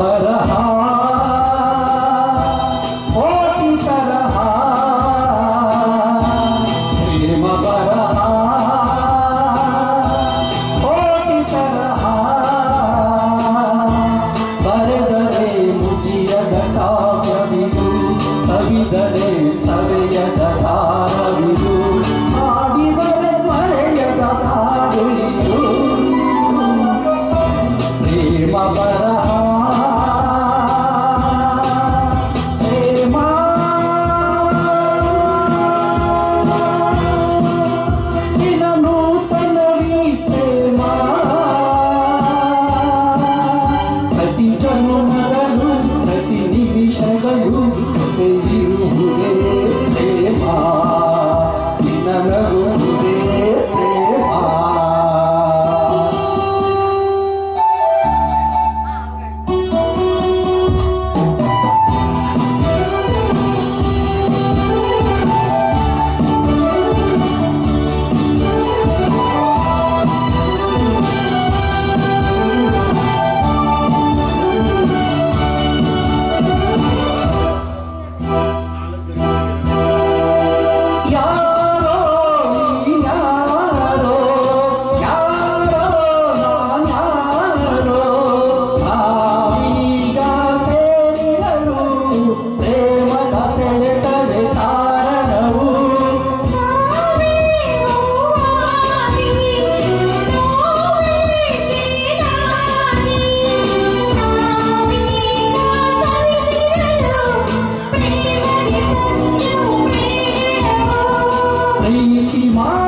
रहा عليه إيمان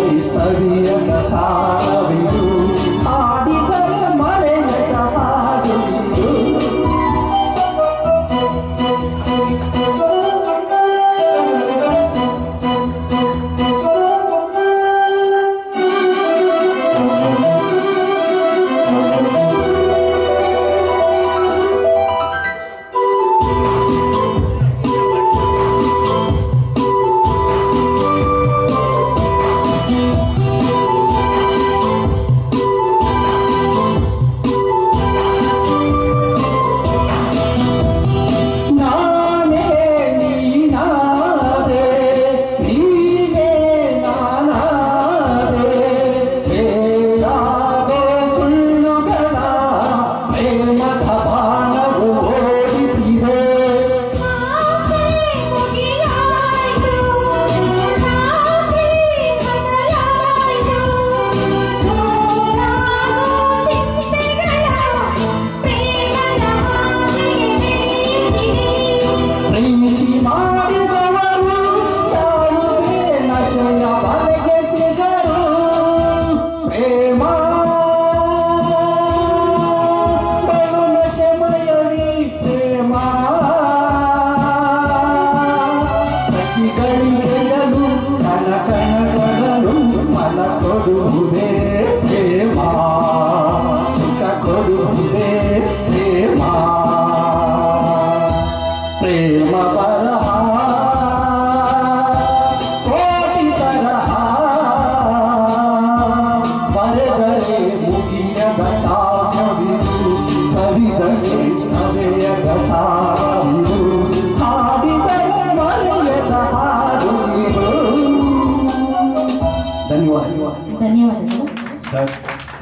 ಧನ್ಯವಾದಗಳು. ಸರ್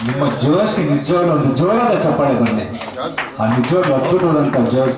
ನಿಮ್ಮ ಜೋಶ್ಗೆ ನಿಜವಾಗ್ಲೂ ಒಂದು ಜೋರಾದ ಚಪ್ಪಾಳೆ ಬನ್ನಿ ಆ ನಿಜವಾಗ್ಲೂ ಅದ್ಭುತವಾದಂಥ ಜೋಶ್.